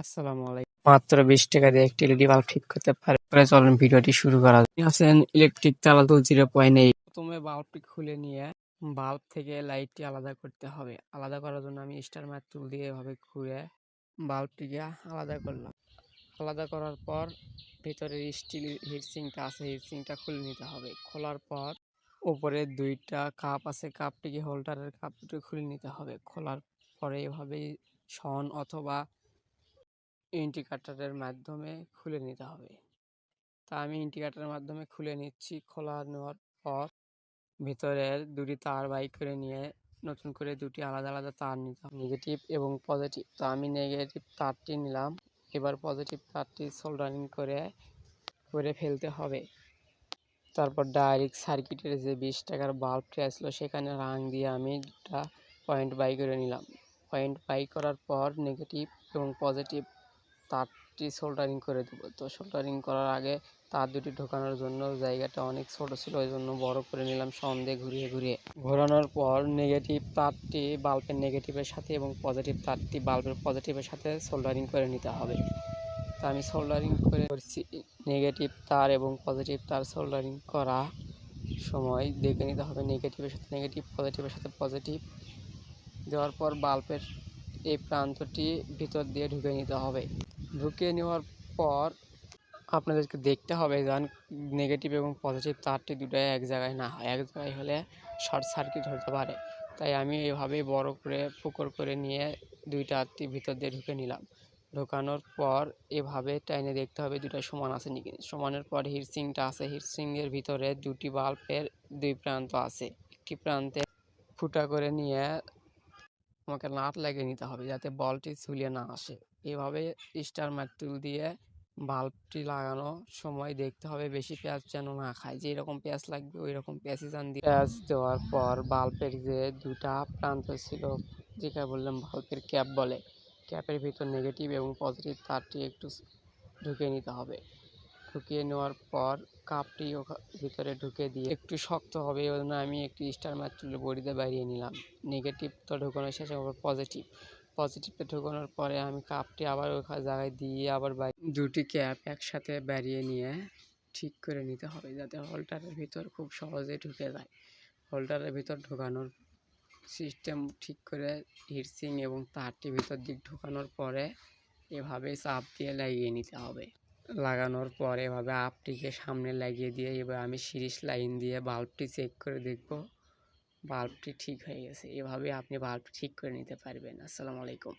আসসালামু আলাইকুম। মাত্র বিশ টাকা দিয়ে একটি এলইডি বাল্ব ঠিক করতে পারে। পরে চলুন ভিডিওটি শুরু করা। আছেন ইলেকট্রিক তালা তো জিরো পয়েন্ট এইট প্রথমে বাল্বটি খুলে নিয়ে বাল্ব থেকে লাইটটি আলাদা করতে হবে। আলাদা করার জন্য আমি স্টার ম্যাট টুল দিয়ে এভাবে ঘুরে বাল্বটিকে আলাদা করলাম। আলাদা করার পর ভিতরের স্টিল হিটসিংটা আছে হিটসিংটা খুলে নিতে হবে। খোলার পর উপরে দুইটা কাপ আছে কাপটিকে হোল্ডারের কাপ দুটো খুলে নিতে হবে। খোলার পরে এভাবেই শন অথবা ইন্ডিকেটারের মাধ্যমে খুলে নিতে হবে। তা আমি ইন্ডিকেটারের মাধ্যমে খুলে নিচ্ছি, খোলা নেওয়ার পর ভিতরের দুটি তার বাইক করে নিয়ে নতুন করে দুটি আলাদা আলাদা তার হবে। নেগেটিভ এবং পজিটিভ। তো আমি নেগেটিভ তারটি নিলাম। এবার পজিটিভ তারটি সোল্ডারিং করে করে ফেলতে হবে। তারপর ডাইরেক্ট সার্কিটের যে বিশ টাকার বাল্বটি আসলো, সেখানে রাং দিয়ে আমি দুটা পয়েন্ট বাই করে নিলাম। পয়েন্ট বাই করার পর নেগেটিভ এবং পজিটিভ তারটি সোল্ডারিং করে দেবো। তো সোল্ডারিং করার আগে তার দুটি ঢোকানোর জন্য জায়গাটা অনেক ছোট ছিল ওই জন্য বড় করে নিলাম সন্দেহ ঘুরিয়ে ঘুরিয়ে। ঘোরানোর পর নেগেটিভ তারটি বাল্বের নেগেটিভের সাথে এবং পজিটিভ তারটি বাল্বের পজিটিভের সাথে সোল্ডারিং করে নিতে হবে। তা আমি সোল্ডারিং করে করছি নেগেটিভ তার এবং পজিটিভ তার সোল্ডারিং করা সময় দেখে নিতে হবে নেগেটিভের সাথে নেগেটিভ পজিটিভের সাথে পজিটিভ দেওয়ার পর বাল্বের এই প্রান্তটি ভিতর দিয়ে ঢুকে নিতে হবে। ঢুকিয়ে নেওয়ার পর আপনাদেরকে দেখতে হবে যেন নেগেটিভ এবং পজিটিভ তারটি দুটোই এক জায়গায় না হয়। এক জায়গায় হলে শর্ট সার্কিট হতে পারে। তাই আমি এভাবেই বড় করে ফুকর করে নিয়ে দুইটা আত্মি ভিতর দিয়ে ঢুকে নিলাম। ঢোকানোর পর এভাবে টাইনে দেখতে হবে দুটো সমান আছে নাকি। সমানের পর হিটসিংটা আছে। হিটসিংয়ের ভিতরে দুটি বাল্বের দুই প্রান্ত আছে। একটি প্রান্তে ফুটা করে নিয়ে আমাকে নাট লাগিয়ে নিতে হবে যাতে বলটি ঝুলিয়ে না আসে। এভাবে স্টার মার্টুল দিয়ে বাল্বটি লাগানোর সময় দেখতে হবে। বেশি পেঁয়াজ যেন না খায়। যে রকম পেঁয়াজ লাগবে ওই রকম পেঁয়াজই যেন দিয়ে। পেঁয়াজ দেওয়ার পর বাল্বের যে দুটা প্রান্ত ছিল যেটা বললাম বাল্বের ক্যাপ বলে, ক্যাপের ভিতর নেগেটিভ এবং পজিটিভ তারটি একটু ঢুকিয়ে নিতে হবে। ঢুকিয়ে নেওয়ার পর কাপটি ভিতরে ঢুকে দিয়ে একটু শক্ত হবে ওই জন্য আমি একটি স্টার মার্টুলের বড়িতে বাড়িয়ে নিলাম। নেগেটিভ তো ঢোকানো শেষে, আবার পজিটিভ। পজিটিভে ঢোকানোর পরে আমি কাপটি আবার ওখানে জায়গায় দিয়ে আবার দুটি ক্যাপ একসাথে বেরিয়ে নিয়ে ঠিক করে নিতে হবে যাতে হোল্ডারের ভিতর খুব সহজে ঢুকে যায়। হোল্ডারের ভিতর ঢোকানোর সিস্টেম ঠিক করে হিটসিং এবং তারটি ভিতর দিক ঢোকানোর পরে এভাবে চাপ দিয়ে লাগিয়ে নিতে হবে। লাগানোর পর এভাবে আপটিকে সামনে লাগিয়ে দিয়ে এবার আমি সিরিজ লাইন দিয়ে বাল্বটি চেক করে দেখব। বাল্বটি ঠিক হয়ে গেছে। এভাবে আপনি বাল্ব ঠিক করে নিতে পারবেন। আসসালামু আলাইকুম।